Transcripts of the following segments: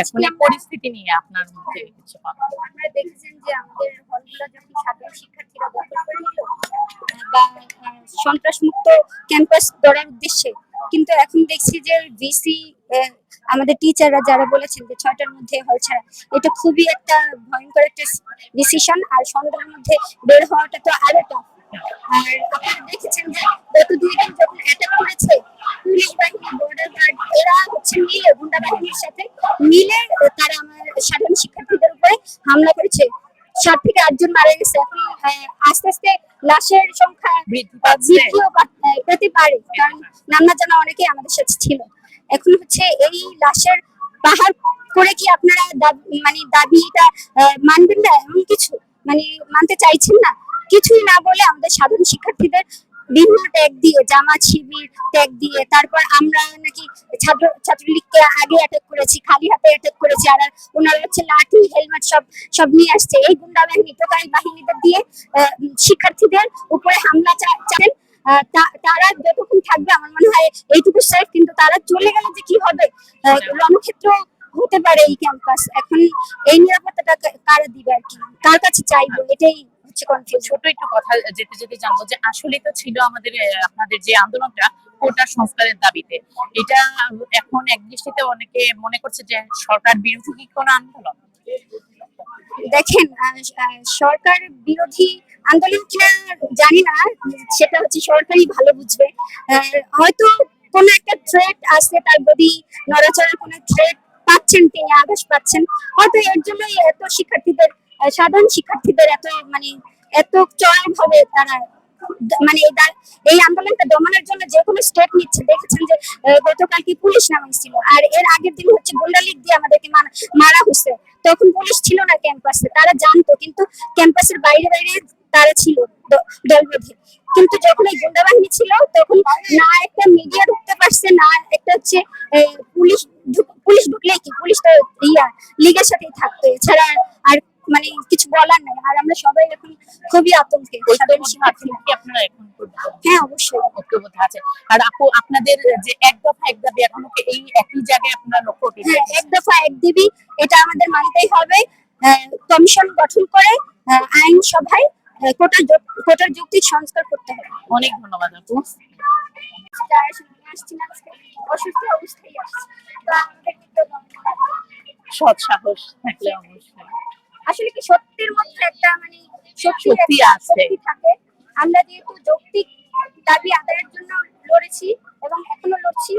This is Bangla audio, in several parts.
এখন এই পরিস্থিতি নিয়ে আপনার মধ্যে কিছু কথা আপনারা দেখেছেন যে আমাদের হলগুলো যখন সাধারণ শিক্ষার্থীরা দখল করে নিল বা সন্ত্রাস মুক্ত ক্যাম্পাস গড়ার উদ্দেশ্যে কিন্তু এখন দেখছি যে ভিসি আমাদের টিচাররা যারা বলেছেন যে ছয়টার মধ্যে হল ছাড়া এটা খুবই একটা ভয়ঙ্কর একটা ডিসিশন আর সন্ধ্যার মধ্যে বের হওয়াটা তো আরও। আর আপনারা দেখেছেন যে গত দুই দিন যখন অ্যাটাক করেছে পুলিশ বাহিনী বর্ডার গার্ড এরা হচ্ছে মিলে গুন্ডা বাহিনীর সাথে মিলে তারা আমার সাধারণ শিক্ষার্থীদের উপরে হামলা করেছে। সাত থেকে আটজন মারা গেছে। এখন আস্তে আস্তে লাশের সংখ্যা বৃদ্ধিও পেতে পারে। কারণ জানা অনেকেই আমাদের সাথে ছিল। এখন হচ্ছে এই লাশের পাহাড় করে কি আপনারা মানে দাবিটা মানবেন না? এমন কিছু মানে মানতে চাইছেন না? কিছুই না বলে আমাদের সাধারণ শিক্ষার্থীদের বিভিন্ন ট্যাগ দিয়ে জামাত শিবির ট্যাগ দিয়ে, তারপর আমরা নাকি ছাত্র, ছাত্রলীগকে আগে অ্যাটাক করেছি, খালি হাতে অ্যাটাক করেছি, আর ওনারা হচ্ছে লাঠি হেলমেট সব সব নিয়ে আসছে। এই গুন্ডা বাহিনী টোকাই বাহিনীদের দিয়ে শিক্ষার্থীদের উপরে হামলা চালান তারা যতক্ষণ থাকবে, আমার মনে হয় এইটুকু সেফ কিন্তু তারা চলে গেলে যে কি হবে? রণক্ষেত্র হতে পারে এই ক্যাম্পাস এখন এই নিরাপত্তাটা কারা দিবে আর কি? কার কাছে চাইব? এটাই হচ্ছে ছোট একটু কথা যেতে যেতে জানব যে আসলে তো ছিল আমাদের আপনাদের যে আন্দোলনটা কোটা সংস্কারের দাবিতে। এটা এখন এক দৃষ্টিতে অনেকে মনে করছে যে সরকার বিরোধী কি কোনো আন্দোলন? দেখেন সরকার বিরোধী আন্দোলন কিনা জানি না, সেটা হচ্ছে সরকারই ভালো বুঝবে। হয়তো কোন একটা থ্রেট আছে তার গদি নড়াচড়ার কোন থ্রেট পাচ্ছেন তিনি, আভাস পাচ্ছেন। হয়তো এর জন্যই এত শিক্ষার্থীদের সাধারণ শিক্ষার্থীদের এত মানে এত চরম ভাবে তারা মানে এই আন্দোলনটা দমনের জন্য যে কোনো স্টেপ নিচ্ছে। দেখেছেন যে গতকাল কি পুলিশ নামাইছিল আর এর আগের দিন হচ্ছে গুন্ডা লীগ দিয়ে আমাদেরকে মারা- হয়েছে। তখন পুলিশ ছিল না ক্যাম্পাসে, তারা জানতো, কিন্তু ক্যাম্পাসের বাইরে বাইরে তারা ছিল দলবেঁধে কিন্তু যখন এই গুন্ডা বাহিনী ছিল, তখন না একটা মিডিয়া ঢুকতে পারছে, না একটা হচ্ছে পুলিশ পুলিশ ঢুকলেই কি? পুলিশ তো ইয়া লীগের সাথেই থাকতো। এছাড়া আর মানে কিছু বলার নাই। আর আমরা সবাই এখন খুবই আতঙ্কে। আপনারা এখন? হ্যাঁ অবশ্যই। ঐক্যবদ্ধ আছে আর আপু আপনাদের যে এক দফা এক দাবি এখনও এই একই জায়গায় আপনারা লক্ষ্য হ্যাঁ এক দফা এক দিবি। এটা আমাদের মানতেই হবে। কমিশন গঠন করে আইন সভায় কোটার কোটার যৌক্তিক সংস্কার করতে হবে। অনেক ধন্যবাদ আপু। অসুস্থ অবস্থায় আসছি। সৎ সাহস থাকলে অবশ্যই। আসলে কি সত্যির মধ্যে একটা মানে শক্তি আছে। থাকে আমরা যেহেতু যৌক্তিক দাবি আদায়ের জন্য লড়েছি এবং এখনও লড়ছি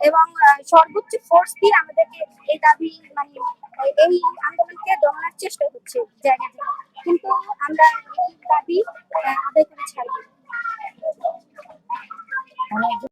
এবং সর্বোচ্চ ফোর্স দিয়ে আমাদেরকে এই দাবি মানে এই- এই আন্দোলনকে দমানোর চেষ্টা হচ্ছে জায়গা জায়গায় কিন্তু আমরা এই দাবি